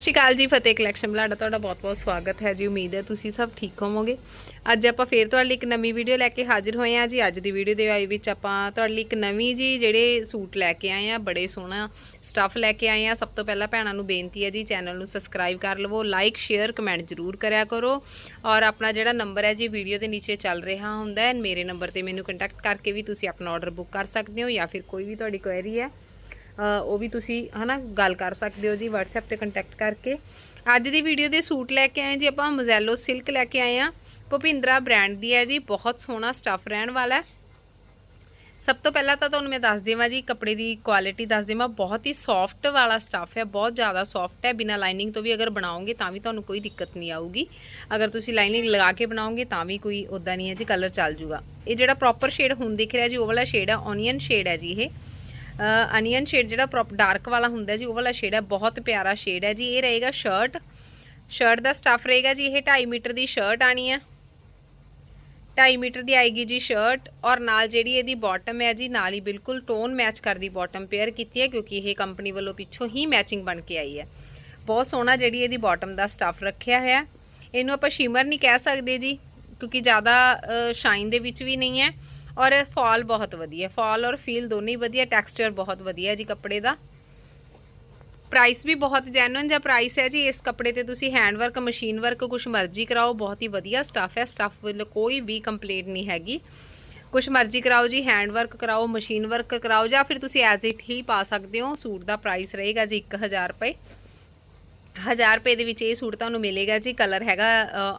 ਸਤਿ ਸ਼੍ਰੀ ਅਕਾਲ ਜੀ, ਫਤਿਹ ਕਲੈਕਸ਼ਨ ਬਲਾਡਾ, ਤੁਹਾਡਾ ਬਹੁਤ-ਬਹੁਤ ਸਵਾਗਤ ਹੈ ਜੀ। ਉਮੀਦ ਹੈ ਤੁਸੀਂ ਸਭ ਠੀਕ ਹੋਵੋਗੇ। ਅੱਜ ਆਪਾਂ ਫੇਰ ਤੁਹਾਡੇ ਲਈ ਇੱਕ ਨਵੀਂ ਵੀਡੀਓ ਲੈ ਕੇ ਹਾਜ਼ਰ ਹੋਏ ਹਾਂ ਜੀ। ਅੱਜ ਦੀ ਵੀਡੀਓ ਦੇ ਆਈ ਵਿੱਚ ਆਪਾਂ ਤੁਹਾਡੇ ਲਈ ਇੱਕ ਨਵੀਂ ਜੀ ਜਿਹੜੇ ਸੂਟ ਲੈ ਕੇ ਆਏ ਆ ਬੜੇ ਸੋਹਣਾ ਸਟੱਫ ਲੈ ਕੇ ਆਏ ਆ ਸਭ ਤੋਂ ਪਹਿਲਾਂ ਭੈਣਾਂ ਨੂੰ ਬੇਨਤੀ ਹੈ ਜੀ ਚੈਨਲ ਨੂੰ ਸਬਸਕ੍ਰਾਈਬ ਕਰ ਲਵੋ ਲਾਈਕ ਸ਼ੇਅਰ ਕਮੈਂਟ ਜ਼ਰੂਰ ਕਰਿਆ ਕਰੋ। ਔਰ ਆਪਣਾ ਜਿਹੜਾ ਨੰਬਰ ਹੈ ਜੀ ਵੀਡੀਓ ਦੇ ਨੀਚੇ ਚੱਲ ਰਿਹਾ ਹੁੰਦਾ ਹੈ। ਮੇਰੇ ਨੰਬਰ ਤੇ ਮੈਨੂੰ ਕੰਟੈਕਟ ਕਰਕੇ ਵੀ ਤੁਸੀਂ ਆਪਣਾ ਆਰਡਰ ਬੁੱਕ ਕਰ ਸਕਦੇ ਹੋ ਜਾਂ ਫਿਰ ਕੋਈ ਵੀ ਤੁਹਾਡੀ ਕੁਐਰੀ ਹੈ। ਉਹ ਵੀ ਤੁਸੀਂ ਹਨਾ ਗੱਲ ਕਰ ਸਕਦੇ ਹੋ ਜੀ, WhatsApp ਤੇ ਕੰਟੈਕਟ ਕਰਕੇ। ਅੱਜ ਦੀ ਵੀਡੀਓ ਦੇ ਸੂਟ ਲੈ ਕੇ ਆਏ ਜੀ ਆਪਾਂ ਮਜ਼ੈਲੋ ਸਿਲਕ ਲੈ ਕੇ ਆਏ ਆ। ਭੁਪਿੰਦਰਾ ਬ੍ਰਾਂਡ ਦੀ ਹੈ ਜੀ, ਬਹੁਤ ਸੋਹਣਾ ਸਟੱਫ ਰਹਿਣ ਵਾਲਾ ਸਭ ਤੋਂ ਪਹਿਲਾਂ ਤਾਂ ਤੁਹਾਨੂੰ ਮੈਂ ਦੱਸ ਦੇਵਾਂ ਜੀ, ਕੱਪੜੇ ਦੀ ਕੁਆਲਿਟੀ ਦੱਸ ਦੇਵਾਂ, ਬਹੁਤ ਹੀ ਸੌਫਟ ਵਾਲਾ ਸਟੱਫ ਹੈ, ਬਹੁਤ ਜ਼ਿਆਦਾ ਸੌਫਟ ਹੈ। ਬਿਨਾ ਲਾਈਨਿੰਗ ਤੋਂ ਵੀ ਅਗਰ ਬਣਾਓਗੇ ਤਾਂ ਵੀ ਤੁਹਾਨੂੰ ਕੋਈ ਦਿੱਕਤ ਨਹੀਂ ਆਊਗੀ। ਅਗਰ ਤੁਸੀਂ ਲਾਈਨਿੰਗ ਲਗਾ ਕੇ ਬਣਾਓਗੇ ਤਾਂ ਵੀ ਕੋਈ ਉਦਾਂ ਨਹੀਂ ਹੈ ਜੀ ਕਲਰ ਚੱਲ ਜੂਗਾ। ਇਹ ਜਿਹੜਾ ਪ੍ਰੋਪਰ ਸ਼ੇਡ ਹੁਣ ਦਿਖ ਰਿਹਾ ਜੀ, ਉਹ ਵਾਲਾ ਸ਼ੇਡ ਹੈ ਓਨੀਅਨ ਸ਼ੇਡ ਹੈ ਜੀ ਇਹ। ਅਨੀਅਨ ਸ਼ੇਡ ਜਿਹੜਾ ਪ੍ਰੋਪ ਡਾਰਕ ਵਾਲਾ ਹੁੰਦਾ ਜੀ, ਉਹ ਵਾਲਾ ਸ਼ੇਡ ਹੈ, ਬਹੁਤ ਪਿਆਰਾ ਸ਼ੇਡ ਹੈ ਜੀ। ਇਹ ਰਹੇਗਾ ਸ਼ਰਟ ਸ਼ਰਟ ਦਾ ਸਟੱਫ ਰਹੇਗਾ ਜੀ, ਇਹ 2.5 ਮੀਟਰ ਦੀ ਸ਼ਰਟ ਆਣੀ ਹੈ। 2.5 ਮੀਟਰ ਦੀ ਆਏਗੀ ਜੀ ਸ਼ਰਟ ਔਰ ਨਾਲ ਜਿਹੜੀ ਇਹਦੀ ਬਾਟਮ ਹੈ ਜੀ, ਨਾਲ ਹੀ ਬਿਲਕੁਲ ਟੋਨ ਮੈਚ ਕਰਦੀ ਬਾਟਮ ਪੇਅਰ ਕੀਤੀ ਹੈ, ਕਿਉਂਕਿ ਇਹ ਕੰਪਨੀ ਵੱਲੋਂ ਪਿੱਛੋਂ ਹੀ ਮੈਚਿੰਗ ਬਣ ਕੇ ਆਈ ਹੈ। ਬਹੁਤ ਸੋਹਣਾ ਜਿਹੜੀ ਇਹਦੀ ਬਾਟਮ ਦਾ ਸਟੱਫ ਰੱਖਿਆ ਹੋਇਆ ਇਹਨੂੰ ਆਪਾਂ ਸ਼ਿਮਰ ਨਹੀਂ ਕਹਿ ਸਕਦੇ ਜੀ, ਕਿਉਂਕਿ ਜ਼ਿਆਦਾ ਸ਼ਾਈਨ ਦੇ ਵਿੱਚ ਵੀ ਨਹੀਂ ਹੈ। ਔਰ ਫਾਲ ਬਹੁਤ ਵਧੀਆ, ਫਾਲ ਔਰ ਫੀਲ ਦੋਨੇ ਹੀ ਵਧੀਆ, ਟੈਕਸਚਰ ਬਹੁਤ ਵਧੀਆ ਜੀ ਕੱਪੜੇ ਦਾ। ਪ੍ਰਾਈਸ ਵੀ ਬਹੁਤ ਜੈਨੂਇਨ ਜਿਹਾ ਪ੍ਰਾਈਸ ਹੈ ਜੀ, ਇਸ ਕੱਪੜੇ ਤੇ ਤੁਸੀਂ ਹੈਂਡ ਵਰਕ ਮਸ਼ੀਨ ਵਰਕ ਕੁਝ ਮਰਜ਼ੀ ਕਰਾਓ, ਬਹੁਤ ਹੀ ਵਧੀਆ ਸਟੱਫ ਹੈ ਸਟੱਫ ਵੱਲੋਂ ਕੋਈ ਵੀ ਕੰਪਲੇਂਟ ਨਹੀਂ ਹੈਗੀ। ਕੁਝ ਮਰਜ਼ੀ ਕਰਾਓ ਜੀ ਹੈਂਡ ਵਰਕ ਕਰਾਓ ਮਸ਼ੀਨ ਵਰਕ ਕਰਾਓ, ਜਾਂ ਫਿਰ ਤੁਸੀਂ ਐਜ਼ ਇਟ ਹੀ ਪਾ ਸਕਦੇ ਹੋ, ਸੂਟ ਦਾ ਪ੍ਰਾਈਸ ਰਹੇਗਾ ਜੀ 1000 ਰੁਪਏ। 1000 ਰੁਪਏ ਦੇ ਵਿੱਚ ਇਹ ਸੂਟ ਤੁਹਾਨੂੰ ਮਿਲੇਗਾ ਜੀ ਕਲਰ ਹੈਗਾ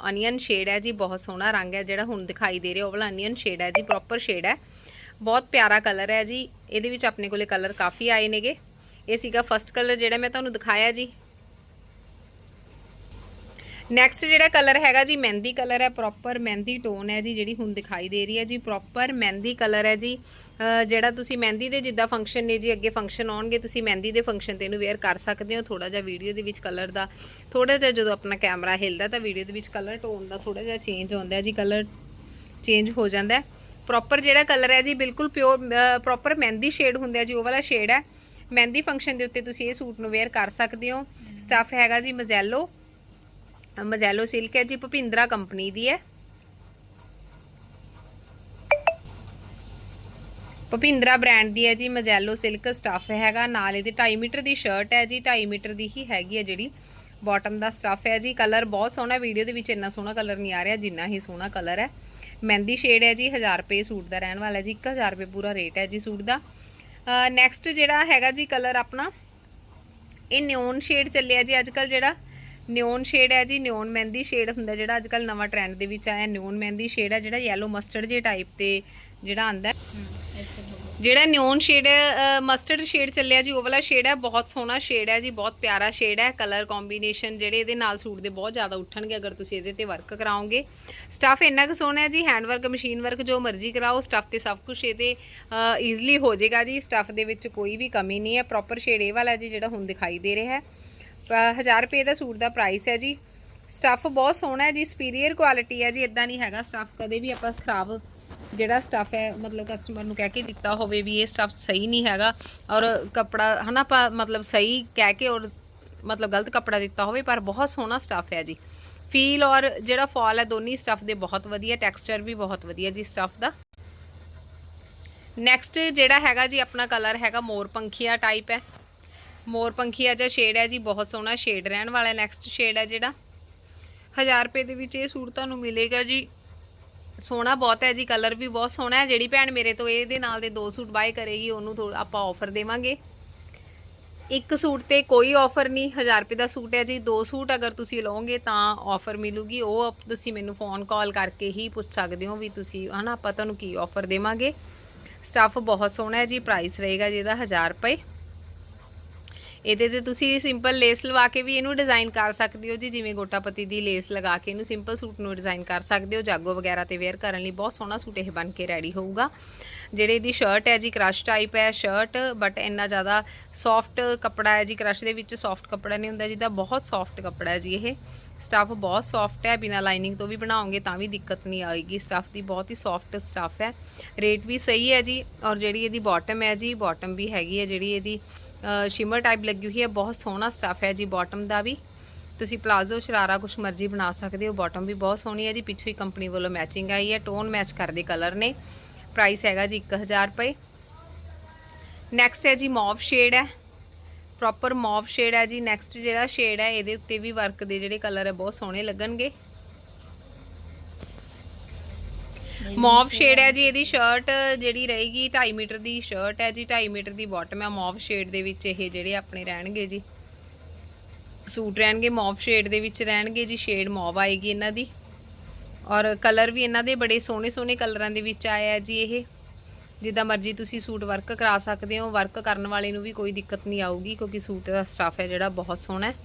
ਅਨੀਅਨ ਸ਼ੇਡ ਹੈ ਜੀ, ਬਹੁਤ ਸੋਹਣਾ ਰੰਗ ਹੈ ਜਿਹੜਾ ਹੁਣ ਦਿਖਾਈ ਦੇ ਰਿਹਾ, ਉਹ ਵਾਲਾ ਅਨੀਅਨ ਸ਼ੇਡ ਹੈ ਜੀ ਪ੍ਰੋਪਰ ਸ਼ੇਡ ਹੈ। ਬਹੁਤ ਪਿਆਰਾ ਕਲਰ ਹੈ ਜੀ, ਇਹਦੇ ਵਿੱਚ ਆਪਣੇ ਕੋਲੇ ਕਲਰ ਕਾਫੀ ਆਏ ਨੇਗੇ। ਇਹ ਸੀਗਾ ਫਸਟ ਕਲਰ ਜਿਹੜਾ ਮੈਂ ਤੁਹਾਨੂੰ ਦਿਖਾਇਆ ਜੀ। ਨੈਕਸਟ ਜਿਹੜਾ ਕਲਰ ਹੈਗਾ ਜੀ, ਮਹਿੰਦੀ ਕਲਰ ਹੈ ਪ੍ਰੋਪਰ ਮਹਿੰਦੀ ਟੋਨ ਹੈ ਜੀ, ਜਿਹੜੀ ਹੁਣ ਦਿਖਾਈ ਦੇ ਰਹੀ ਹੈ ਜੀ ਪ੍ਰੋਪਰ ਮਹਿੰਦੀ ਕਲਰ ਹੈ ਜੀ। ਜਿਹੜਾ ਤੁਸੀਂ ਮਹਿੰਦੀ ਦੇ ਜਿੱਦਾਂ ਫੰਕਸ਼ਨ ਨੇ ਜੀ, ਅੱਗੇ ਫੰਕਸ਼ਨ ਆਉਣਗੇ, ਤੁਸੀਂ ਮਹਿੰਦੀ ਦੇ ਫੰਕਸ਼ਨ ਤੇ ਇਹਨੂੰ ਵੇਅਰ ਕਰ ਸਕਦੇ ਹੋ। ਥੋੜਾ ਜਿਹਾ ਵੀਡੀਓ ਦੇ ਵਿੱਚ ਕਲਰ ਦਾ ਥੋੜਾ ਜਿਹਾ ਜਦੋਂ ਆਪਣਾ ਕੈਮਰਾ ਹਿਲਦਾ ਤਾਂ ਵੀਡੀਓ ਦੇ ਵਿੱਚ ਕਲਰ ਟੋਨ ਦਾ ਥੋੜਾ ਜਿਹਾ ਚੇਂਜ ਹੁੰਦਾ ਹੈ ਜੀ ਕਲਰ ਚੇਂਜ ਹੋ ਜਾਂਦਾ ਹੈ। ਪ੍ਰੋਪਰ ਜਿਹੜਾ ਕਲਰ ਹੈ ਜੀ, ਬਿਲਕੁਲ ਪਿਓਰ ਪ੍ਰੋਪਰ ਮਹਿੰਦੀ ਸ਼ੇਡ ਹੁੰਦਾ ਜੀ, ਉਹ ਵਾਲਾ ਸ਼ੇਡ ਹੈ। ਮਹਿੰਦੀ ਫੰਕਸ਼ਨ ਦੇ ਉੱਤੇ ਤੁਸੀਂ ਇਹ ਸੂਟ ਨੂੰ ਵੇਅਰ ਕਰ ਸਕਦੇ ਹੋ। ਸਟੱਫ ਹੈਗਾ ਜੀ ਮਜ਼ੈਲੋ ਮਜ਼ੈਲੋ ਸਿਲਕ ਹੈ ਜੀ, ਭੁਪਿੰਦਰਾ ਕੰਪਨੀ ਦੀ ਹੈ। ਭੁਪਿੰਦਰਾ ਬ੍ਰਾਂਡ ਦੀ ਹੈ ਜੀ ਮਜ਼ੈਲੋ ਸਿਲਕ ਸਟੱਫ ਹੈਗਾ। ਨਾਲ ਇਹਦੇ 2.5 ਮੀਟਰ ਦੀ ਸ਼ਰਟ ਹੈ ਜੀ 2.5 ਮੀਟਰ ਦੀ ਹੀ ਹੈਗੀ ਹੈ ਜਿਹੜੀ। ਬਾਟਮ ਦਾ ਸਟੱਫ ਹੈ ਜੀ। ਕਲਰ ਬਹੁਤ ਸੋਹਣਾ ਵੀਡੀਓ ਦੇ ਵਿੱਚ ਇੰਨਾ ਸੋਹਣਾ ਕਲਰ ਨਹੀਂ ਆ ਰਿਹਾ, ਜਿੰਨਾ ਹੀ ਸੋਹਣਾ ਕਲਰ ਹੈ। ਮਹਿੰਦੀ ਸ਼ੇਡ ਹੈ ਜੀ 1000 ਰੁਪਏ ਸੂਟ ਦਾ ਰਹਿਣ ਵਾਲਾ ਜੀ 1000 ਰੁਪਏ ਪੂਰਾ ਰੇਟ ਹੈ ਜੀ ਸੂਟ ਦਾ। ਨੈਕਸਟ ਜਿਹੜਾ ਹੈਗਾ ਜੀ ਕਲਰ ਆਪਣਾ, ਇਹ ਨਿਓਨ ਸ਼ੇਡ ਚੱਲਿਆ ਜੀ। ਅੱਜ ਅੱਜਕੱਲ ਜਿਹੜਾ ਨਿਓਨ ਸ਼ੇਡ ਹੈ ਜੀ ਨਿਓਨ ਮਹਿੰਦੀ ਸ਼ੇਡ ਹੁੰਦਾ ਜਿਹੜਾ ਅੱਜਕੱਲ ਨਵਾਂ ਟ੍ਰੈਂਡ ਦੇ ਵਿੱਚ ਆਇਆ ਨਿਓਨ ਮਹਿੰਦੀ ਸ਼ੇਡ ਹੈ ਜਿਹੜਾ ਯੈਲੋ ਮਸਟਰਡ ਜੇ ਟਾਈਪ ਤੇ ਜਿਹੜਾ ਆਂਦਾ ਜਿਹੜਾ ਨਿਓਨ ਸ਼ੇਡ ਮਸਟਰਡ ਸ਼ੇਡ ਚੱਲਿਆ ਜੀ ਉਹ ਵਾਲਾ ਸ਼ੇਡ ਹੈ ਬਹੁਤ ਸੋਹਣਾ ਸ਼ੇਡ ਹੈ ਜੀ ਬਹੁਤ ਪਿਆਰਾ ਸ਼ੇਡ ਹੈ। ਕਲਰ ਕੰਬੀਨੇਸ਼ਨ ਜਿਹੜੇ ਇਹਦੇ ਨਾਲ ਸੂਟ ਦੇ ਬਹੁਤ ਜ਼ਿਆਦਾ ਉੱਠਣਗੇ ਅਗਰ ਤੁਸੀਂ ਇਹਦੇ ਤੇ ਵਰਕ ਕਰਾਓਗੇ। ਸਟੱਫ ਇੰਨਾ ਕੁ ਸੋਹਣਾ ਹੈ ਜੀ ਹੈਂਡ ਵਰਕ ਮਸ਼ੀਨ ਵਰਕ ਜੋ ਮਰਜ਼ੀ ਕਰਾਓ ਸਟੱਫ ਤੇ ਸਭ ਕੁਝ ਇਹਦੇ ਈਜ਼ੀਲੀ ਹੋ ਜਾਏਗਾ ਜੀ। ਸਟੱਫ ਦੇ ਵਿੱਚ ਕੋਈ ਵੀ ਕਮੀ ਨਹੀਂ ਹੈ। ਪ੍ਰੋਪਰ ਸ਼ੇਡ ਇਹ ਵਾਲਾ ਜੀ ਜਿਹੜਾ ਹੁਣ ਦਿਖਾਈ ਦੇ ਰਿਹਾ ਹੈ। 1000 ਰੁਪਏ ਦਾ ਸੂਟ ਦਾ ਪ੍ਰਾਈਸ ਹੈ ਜੀ। ਸਟੱਫ ਬਹੁਤ ਸੋਹਣਾ ਹੈ ਜੀ ਸੁਪੀਰੀਅਰ ਕੁਆਲਿਟੀ ਹੈ ਜੀ ਇਦਾਂ ਨਹੀਂ ਹੈਗਾ। ਸਟੱਫ ਕਦੇ ਵੀ ਆਪਾਂ ਖਰਾਬ ਜਿਹੜਾ ਸਟੱਫ ਹੈ, ਮਤਲਬ ਕਸਟਮਰ ਨੂੰ ਕਹਿ ਕੇ ਦਿੱਤਾ ਹੋਵੇ ਵੀ ਇਹ ਸਟੱਫ ਸਹੀ ਨਹੀਂ ਹੈਗਾ ਔਰ ਕੱਪੜਾ, ਹਨਾ ਆਪਾਂ ਮਤਲਬ ਸਹੀ ਕਹਿ ਕੇ ਔਰ ਮਤਲਬ ਗਲਤ ਕੱਪੜਾ ਦਿੱਤਾ ਹੋਵੇ, ਪਰ ਬਹੁਤ ਸੋਹਣਾ ਸਟੱਫ ਹੈ ਜੀ। ਫੀਲ ਔਰ ਜਿਹੜਾ ਫਾਲ ਹੈ, ਦੋਨੀ ਸਟੱਫ ਦੇ ਬਹੁਤ ਵਧੀਆ ਟੈਕਸਚਰ ਵੀ ਬਹੁਤ ਵਧੀਆ ਜੀ ਸਟੱਫ ਦਾ। ਨੈਕਸਟ ਜਿਹੜਾ ਹੈਗਾ ਜੀ, ਆਪਣਾ ਕਲਰ ਹੈਗਾ ਮੋਰ ਪੰਖੀਆ ਟਾਈਪ ਹੈ। ਮੋਰ ਪੰਖੀਆ ਜਿਹਾ ਸ਼ੇਡ ਹੈ ਜੀ, ਬਹੁਤ ਸੋਹਣਾ ਸ਼ੇਡ ਰਹਿਣ ਵਾਲਾ ਨੈਕਸਟ ਸ਼ੇਡ ਹੈ ਜਿਹੜਾ। 1000 ਰੁਪਏ ਦੇ ਵਿੱਚ ਇਹ ਸੂਟ ਤੁਹਾਨੂੰ ਮਿਲੇਗਾ ਜੀ। ਸੋਹਣਾ ਬਹੁਤ ਹੈ ਜੀ ਕਲਰ ਵੀ ਬਹੁਤ ਸੋਹਣਾ ਹੈ। ਜਿਹੜੀ ਭੈਣ ਮੇਰੇ ਤੋਂ ਇਹਦੇ ਨਾਲ ਦੇ ਦੋ ਸੂਟ ਬਾਏ ਕਰੇਗੀ, ਉਹਨੂੰ ਥੋੜਾ ਆਪਾਂ ਆਫਰ ਦੇਵਾਂਗੇ। ਇੱਕ ਸੂਟ ਤੇ ਕੋਈ ਆਫਰ ਨਹੀਂ 1000 ਰੁਪਏ ਦਾ ਸੂਟ ਹੈ ਜੀ। ਦੋ ਸੂਟ ਅਗਰ ਤੁਸੀਂ ਲਓਗੇ ਤਾਂ ਆਫਰ ਮਿਲੂਗੀ। ਉਹ ਤੁਸੀਂ ਮੈਨੂੰ ਫੋਨ ਕਾਲ ਕਰਕੇ ਹੀ ਪੁੱਛ ਸਕਦੇ ਹੋ ਵੀ ਤੁਸੀਂ, ਹਨਾ, ਆਪਾਂ ਤੁਹਾਨੂੰ ਕੀ ਆਫਰ ਦੇਵਾਂਗੇ। ਸਟੱਫ ਬਹੁਤ ਸੋਹਣਾ ਹੈ ਜੀ ਪ੍ਰਾਈਸ ਰਹੇਗਾ ਜੀ ਇਹਦਾ 1000 ਰੁਪਏ। ਇਹਦੇ ਤੇ ਤੁਸੀਂ ਸਿੰਪਲ ਲੇਸ ਲਵਾ ਕੇ ਵੀ ਇਹਨੂੰ ਡਿਜ਼ਾਈਨ ਕਰ ਸਕਦੇ ਹੋ ਜੀ, ਜਿਵੇਂ ਗੋਟਾਪਤੀ ਦੀ ਲੇਸ ਲਗਾ ਕੇ ਇਹਨੂੰ ਸਿੰਪਲ ਸੂਟ ਨੂੰ ਡਿਜ਼ਾਈਨ ਕਰ ਸਕਦੇ ਹੋ। ਜਾਗੋ ਵਗੈਰਾ ਤੇ ਵੇਅਰ ਕਰਨ ਲਈ ਬਹੁਤ ਸੋਹਣਾ ਸੂਟ ਇਹ ਬਣ ਕੇ ਰੈਡੀ ਹੋਊਗਾ। ਜਿਹੜੇ ਇਹਦੀ ਸ਼ਰਟ ਹੈ ਜੀ ਕ੍ਰਸ਼ ਟਾਈਪ ਹੈ ਸ਼ਰਟ ਬਟ ਇੰਨਾ ਜ਼ਿਆਦਾ ਸੌਫਟ ਕੱਪੜਾ ਹੈ ਜੀ ਕ੍ਰਸ਼ ਦੇ ਵਿੱਚ ਸੌਫਟ ਕੱਪੜਾ ਨਹੀਂ ਹੁੰਦਾ ਜਿਹਦਾ ਬਹੁਤ ਸੌਫਟ ਕੱਪੜਾ ਹੈ ਜੀ ਇਹ। ਸਟੱਫ ਬਹੁਤ ਸੌਫਟ ਹੈ, ਬਿਨਾ ਲਾਈਨਿੰਗ ਤੋਂ ਵੀ ਬਣਾਓਗੇ ਤਾਂ ਵੀ ਦਿੱਕਤ ਨਹੀਂ ਆਏਗੀ। ਸਟੱਫ ਦੀ ਬਹੁਤ ਹੀ ਸੌਫਟ ਸਟੱਫ ਹੈ। ਰੇਟ ਵੀ ਸਹੀ ਹੈ ਜੀ, ਔਰ ਜਿਹੜੀ ਇਹਦੀ ਬਾਟਮ ਹੈ ਜੀ ਬਾਟਮ ਵੀ ਹੈਗੀ ਹੈ, ਜਿਹੜੀ ਇਹਦੀ ਸ਼ਿਮਰ ਟਾਈਪ ਲੱਗੀ ਹੋਈ ਹੈ, ਬਹੁਤ ਸੋਹਣਾ ਸਟਫ ਹੈ ਜੀ ਬਾਟਮ ਦਾ ਵੀ। ਤੁਸੀਂ ਪਲਾਜ਼ੋ ਸ਼ਰਾਰਾ ਕੁਛ ਮਰਜ਼ੀ ਬਣਾ ਸਕਦੇ ਹੋ ਬਾਟਮ ਵੀ ਬਹੁਤ ਸੋਹਣੀ ਹੈ ਜੀ, ਪਿੱਛੋਂ ਹੀ ਕੰਪਨੀ ਵੱਲੋਂ ਮੈਚਿੰਗ ਆਈ ਹੈ ਟੋਨ ਮੈਚ ਕਰਦੇ ਕਲਰ ਨੇ। ਪ੍ਰਾਈਸ ਹੈਗਾ ਜੀ 1000 ਰੁਪਏ। ਨੈਕਸਟ ਹੈ ਜੀ ਮੌਵ ਸ਼ੇਡ ਹੈ। ਪ੍ਰੋਪਰ ਮੌਵ ਸ਼ੇਡ ਹੈ ਜੀ ਨੈਕਸਟ ਜਿਹੜਾ ਸ਼ੇਡ ਹੈ, ਇਹਦੇ ਉੱਤੇ ਵੀ ਵਰਕ ਦੇ ਜਿਹੜੇ ਕਲਰ ਹੈ, ਬਹੁਤ ਸੋਹਣੇ ਲੱਗਣਗੇ। ਮੌਵ ਸ਼ੇਡ ਹੈ ਜੀ, ਇਹਦੀ ਸ਼ਰਟ ਜਿਹੜੀ ਰਹੇਗੀ 2.5 ਮੀਟਰ ਦੀ ਸ਼ਰਟ ਹੈ ਜੀ 2.5 ਮੀਟਰ ਦੀ ਬਾਟਮ ਹੈ। ਮੌਵ ਸ਼ੇਡ ਦੇ ਵਿੱਚ ਇਹ ਜਿਹੜੇ ਆਪਣੇ ਰਹਿਣਗੇ ਜੀ। ਸੂਟ ਰਹਿਣਗੇ, ਮੌਵ ਸ਼ੇਡ ਦੇ ਵਿੱਚ ਰਹਿਣਗੇ ਜੀ ਸ਼ੇਡ ਮੌਵ ਆਏਗੀ ਇਹਨਾਂ ਦੀ। ਔਰ ਕਲਰ ਵੀ ਇਹਨਾਂ ਦੇ ਬੜੇ ਸੋਹਣੇ ਸੋਹਣੇ ਕਲਰਾਂ ਦੇ ਵਿੱਚ ਆਇਆ ਹੈ ਜੀ ਇਹ। ਜਿੱਦਾਂ ਮਰਜ਼ੀ ਤੁਸੀਂ ਸੂਟ ਵਰਕ ਕਰਾ ਸਕਦੇ ਹੋ। ਵਰਕ ਕਰਨ ਵਾਲੇ ਨੂੰ ਵੀ ਕੋਈ ਦਿੱਕਤ ਨਹੀਂ ਆਊਗੀ, ਕਿਉਂਕਿ ਸੂਟ ਦਾ ਸਟਾਫ ਹੈ ਜਿਹੜਾ ਬਹੁਤ ਸੋਹਣਾ ਹੈ।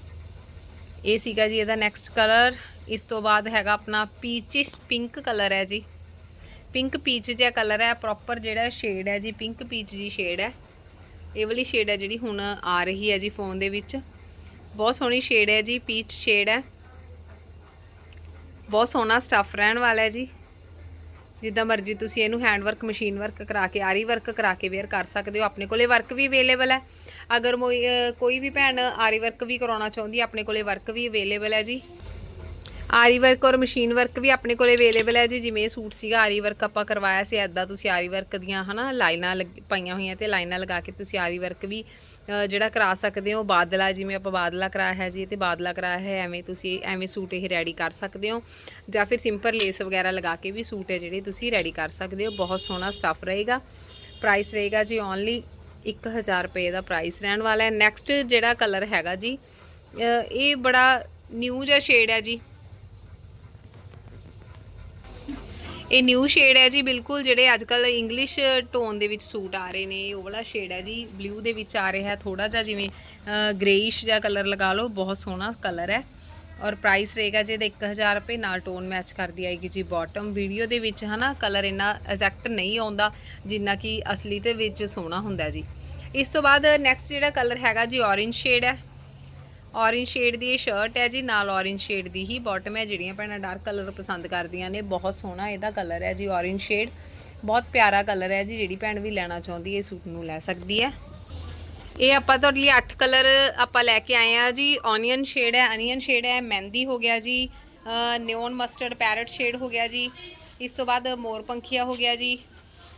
ਇਹ ਸੀਗਾ ਜੀ ਇਹਦਾ ਨੈਕਸਟ ਕਲਰ ਇਸ ਤੋਂ ਬਾਅਦ ਹੈਗਾ ਆਪਣਾ ਪੀਚਿਸ ਪਿੰਕ ਕਲਰ ਹੈ ਜੀ। ਪਿੰਕ ਪੀਚ ਜਿਹਾ ਕਲਰ ਹੈ ਪ੍ਰੋਪਰ ਜਿਹੜਾ ਸ਼ੇਡ ਹੈ ਜੀ, ਪਿੰਕ ਪੀਚ ਜੀ ਸ਼ੇਡ ਹੈ। ਇਹ ਵਾਲੀ ਸ਼ੇਡ ਹੈ ਜਿਹੜੀ ਹੁਣ ਆ ਰਹੀ ਹੈ ਜੀ ਫੋਨ ਦੇ ਵਿੱਚ। ਬਹੁਤ ਸੋਹਣੀ ਸ਼ੇਡ ਹੈ ਜੀ ਪੀਚ ਸ਼ੇਡ ਹੈ। ਬਹੁਤ ਸੋਹਣਾ ਸਟੱਫ ਰਹਿਣ ਵਾਲਾ ਹੈ ਜੀ। ਜਿੱਦਾਂ ਮਰਜ਼ੀ ਤੁਸੀਂ ਇਹਨੂੰ ਹੈਂਡ ਵਰਕ ਮਸ਼ੀਨ ਵਰਕ ਕਰਾ ਕੇ, ਆਰੀ ਵਰਕ ਕਰਾ ਕੇ ਵੇਅਰ ਕਰ ਸਕਦੇ ਹੋ। ਆਪਣੇ ਕੋਲੇ ਵਰਕ ਵੀ ਅਵੇਲੇਬਲ ਹੈ। ਅਗਰ ਮੋਈ- ਕੋਈ ਵੀ ਭੈਣ ਆਰੀ ਵਰਕ ਵੀ ਕਰਾਉਣਾ ਚਾਹੁੰਦੀ ਆਪਣੇ ਕੋਲੇ ਵਰਕ ਵੀ ਅਵੇਲੇਬਲ ਹੈ ਜੀ। ਆਰੀ ਵਰਕ ਔਰ ਮਸ਼ੀਨ ਵਰਕ ਵੀ ਆਪਣੇ ਕੋਲੇ ਅਵੇਲੇਬਲ ਹੈ ਜੀ, ਜਿਵੇਂ ਇਹ ਸੂਟ ਸੀਗਾ, ਆਰੀ ਵਰਕ ਆਪਾਂ ਕਰਵਾਇਆ ਸੀ ਐਦਾਂ ਤੁਸੀਂ ਆਰੀ ਵਰਕ ਦੀਆਂ ਹਨਾ, ਲਾਈਨਾਂ ਲੱਗ- ਪਾਈਆਂ ਹੋਈਆਂ ਤੇ ਲਾਈਨਾਂ ਲਗਾ ਕੇ ਤੁਸੀਂ ਆਰੀ ਵਰਕ ਵੀ ਜਿਹੜਾ ਕਰਾ ਸਕਦੇ ਹੋ, ਬਾਦਲਾ ਜਿਵੇਂ ਆਪਾਂ ਬਾਦਲਾ ਕਰਾਇਆ ਹੈ ਜੀ ਤੇ ਬਾਦਲਾ ਕਰਾਇਆ ਹੈ, ਐਵੇਂ ਤੁਸੀਂ, ਐਵੇਂ ਸੂਟ ਇਹ ਰੈਡੀ ਕਰ ਸਕਦੇ ਹੋ। ਜਾਂ ਫਿਰ ਸਿੰਪਲ ਲੇਸ ਵਗੈਰਾ ਲਗਾ ਕੇ ਵੀ ਸੂਟ ਹੈ ਜਿਹੜੇ ਤੁਸੀਂ ਰੈਡੀ ਕਰ ਸਕਦੇ ਹੋ, ਬਹੁਤ ਸੋਹਣਾ ਸਟੱਫ ਰਹੇਗਾ। ਪ੍ਰਾਈਸ ਰਹੇਗਾ ਜੀ ਓਨਲੀ 1000 ਰੁਪਏ ਦਾ ਪ੍ਰਾਈਸ ਰਹਿਣ ਵਾਲਾ ਹੈ। ਨੈਕਸਟ ਜਿਹੜਾ ਕਲਰ ਹੈਗਾ ਜੀ ਇਹ ਬੜਾ ਨਿਊ ਜਿਹਾ ਸ਼ੇਡ ਹੈ ਜੀ। ਇਹ ਨਿਊ ਸ਼ੇਡ ਹੈ ਜੀ, ਬਿਲਕੁਲ ਜਿਹੜੇ ਅੱਜ ਕੱਲ ਇੰਗਲਿਸ਼ ਟੋਨ ਦੇ ਵਿੱਚ ਸੂਟ ਆ ਰਹੇ ਨੇ ਇਹ ਉਹ ਵਾਲਾ ਸ਼ੇਡ ਹੈ ਜੀ ਬਲੂ ਦੇ ਵਿੱਚ ਆ ਰਿਹਾ ਹੈ ਥੋੜਾ ਜਿਹਾ, ਜਿਵੇਂ ਗ੍ਰੇਇਸ਼ ਜਿਹਾ ਕਲਰ ਲਗਾ ਲਓ, ਬਹੁਤ ਸੋਹਣਾ ਕਲਰ ਹੈ। ਔਰ ਪ੍ਰਾਈਸ ਰਹੇਗਾ ਜੇ ਇਹਦਾ 1000 ਰੁਪਏ ਨਾਲ ਟੋਨ ਮੈਚ ਕਰਦੀ ਆਏਗੀ ਜੀ ਬਾਟਮ ਵੀਡੀਓ ਦੇ ਵਿੱਚ ਹਨਾ ਕਲਰ ਇੰਨਾ ਐਗਜ਼ੈਕਟ ਨਹੀਂ ਆਉਂਦਾ, ਜਿੰਨਾ ਕਿ ਅਸਲੀ ਦੇ ਵਿੱਚ ਸੋਹਣਾ ਹੁੰਦਾ ਜੀ। ਇਸ ਤੋਂ ਬਾਅਦ ਨੈਕਸਟ ਜਿਹੜਾ ਕਲਰ ਹੈਗਾ ਜੀ ਔਰੇਂਜ ਸ਼ੇਡ ਹੈ। ਔਰੇਂਜ ਸ਼ੇਡ ਦੀ ਇਹ ਸ਼ਰਟ ਹੈ ਜੀ, ਨਾਲ ਔਰੇਂਜ ਸ਼ੇਡ ਦੀ ਹੀ ਬਾਟਮ ਹੈ, ਜਿਹੜੀਆਂ ਭੈਣਾਂ ਡਾਰਕ ਕਲਰ ਪਸੰਦ ਕਰਦੀਆਂ ਨੇ, ਬਹੁਤ ਸੋਹਣਾ ਇਹਦਾ ਕਲਰ ਹੈ ਜੀ ਔਰੇਂਜ ਸ਼ੇਡ ਬਹੁਤ ਪਿਆਰਾ ਕਲਰ ਹੈ ਜੀ, ਜਿਹੜੀ ਭੈਣ ਵੀ ਲੈਣਾ ਚਾਹੁੰਦੀ ਹੈ, ਇਹ ਸੂਟ ਨੂੰ ਲੈ ਸਕਦੀ ਹੈ। ਇਹ ਆਪਾਂ ਤੁਹਾਡੇ ਲਈ 8 ਕਲਰ ਆਪਾਂ ਲੈ ਕੇ ਆਏ ਆ ਜੀ ਔਨੀਅਨ ਸ਼ੇਡ ਹੈ ਅਨੀਅਨ ਸ਼ੇਡ ਹੈ, ਮਹਿੰਦੀ ਹੋ ਗਿਆ ਜੀ ਨਿਓਨ ਮਸਟਰਡ ਪੈਰਟ ਸ਼ੇਡ ਹੋ ਗਿਆ ਜੀ, ਇਸ ਤੋਂ ਬਾਅਦ ਮੋਰ ਪੰਖੀਆ ਹੋ ਗਿਆ ਜੀ,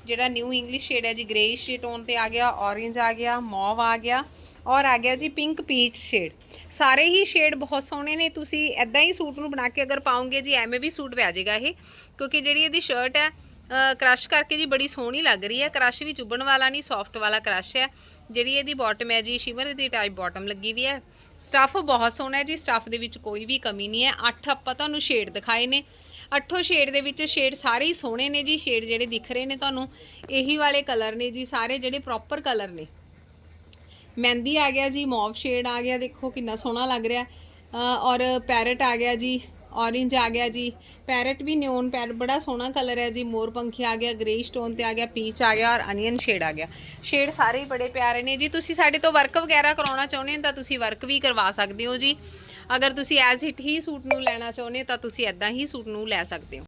ਜਿਹੜਾ ਨਿਊ ਇੰਗਲਿਸ਼ ਸ਼ੇਡ ਹੈ ਜੀ ਗ੍ਰੇਇਸ਼ ਟੋਨ ਤੇ ਆ ਗਿਆ ਔਰੇਂਜ ਆ ਗਿਆ ਮੌਵ ਆ ਗਿਆ। ਔਰ ਆ ਗਿਆ ਜੀ ਪਿੰਕ ਪੀਚ ਸ਼ੇਡ ਸਾਰੇ ਹੀ ਸ਼ੇਡ ਬਹੁਤ ਸੋਹਣੇ ਨੇ, ਤੁਸੀਂ ਐਦਾਂ ਹੀ ਸੂਟ ਨੂੰ ਬਣਾ ਕੇ ਅਗਰ ਪਾਉਂਗੇ ਜੀ, ਐਵੇਂ ਵੀ ਸੂਟ ਪੈ ਜਾਏਗਾ ਇਹ, ਕਿਉਂਕਿ ਜਿਹੜੀ ਇਹਦੀ ਸ਼ਰਟ ਹੈ ਕ੍ਰਸ਼ ਕਰਕੇ ਜੀ ਬੜੀ ਸੋਹਣੀ ਲੱਗ ਰਹੀ ਹੈ। ਕ੍ਰਸ਼ ਵੀ ਚੁੱਭਣ ਵਾਲਾ ਨਹੀਂ ਸੌਫਟ ਵਾਲਾ ਕ੍ਰਸ਼ ਹੈ। ਜਿਹੜੀ ਇਹਦੀ ਬਾਟਮ ਹੈ ਜੀ ਸ਼ਿਮਰ ਦੀ ਟਾਈਪ ਬਾਟਮ ਲੱਗੀ ਵੀ ਹੈ। ਸਟਫ ਬਹੁਤ ਸੋਹਣਾ ਹੈ ਜੀ ਸਟਫ ਦੇ ਵਿੱਚ ਕੋਈ ਵੀ ਕਮੀ ਨਹੀਂ ਹੈ। ਅੱਠ ਆਪਾਂ ਤੁਹਾਨੂੰ ਸ਼ੇਡ ਦਿਖਾਏ ਨੇ। ਅੱਠੋਂ ਸ਼ੇਡ ਦੇ ਵਿੱਚ ਸ਼ੇਡ ਸਾਰੇ ਹੀ ਸੋਹਣੇ ਨੇ ਜੀ ਸ਼ੇਡ ਜਿਹੜੇ ਦਿਖ ਰਹੇ ਨੇ ਤੁਹਾਨੂੰ, ਇਹੀ ਵਾਲੇ ਕਲਰ ਨੇ ਜੀ, ਸਾਰੇ ਜਿਹੜੇ ਪ੍ਰੋਪਰ ਕਲਰ ਨੇ। ਮਹਿੰਦੀ ਆ ਗਿਆ ਜੀ, ਮੌਵ ਸ਼ੇਡ ਆ ਗਿਆ, ਦੇਖੋ ਕਿੰਨਾ ਸੋਹਣਾ ਲੱਗ ਰਿਹਾ। ਔਰ ਪੈਰਟ ਆ ਗਿਆ ਜੀ ਔਰੇਂਜ ਆ ਗਿਆ ਜੀ। ਪੈਰਟ ਵੀ ਨਿਓਨ ਪੈਰ ਬੜਾ ਸੋਹਣਾ ਕਲਰ ਹੈ ਜੀ। ਮੋਰ ਪੰਖੀ ਆ ਗਿਆ ਗ੍ਰੇ ਸਟੋਨ ਤੇ ਆ ਗਿਆ ਪੀਚ ਆ ਗਿਆ ਔਰ ਅਨੀਅਨ ਸ਼ੇਡ ਆ ਗਿਆ। ਸ਼ੇਡ ਸਾਰੇ ਹੀ ਬੜੇ ਪਿਆਰੇ ਨੇ ਜੀ। ਤੁਸੀਂ ਸਾਡੇ ਤੋਂ ਵਰਕ ਵਗੈਰਾ ਕਰਾਉਣਾ ਚਾਹੁੰਦੇ ਹੋ ਤਾਂ ਤੁਸੀਂ ਵਰਕ ਵੀ ਕਰਵਾ ਸਕਦੇ ਹੋ ਜੀ। ਅਗਰ ਤੁਸੀਂ ਐਜ਼ ਇਟ ਹੀ ਸੂਟ ਨੂੰ ਲੈਣਾ ਚਾਹੁੰਦੇ ਹੋ ਤਾਂ ਤੁਸੀਂ ਐਦਾਂ ਹੀ ਸੂਟ ਨੂੰ ਲੈ ਸਕਦੇ ਹੋ।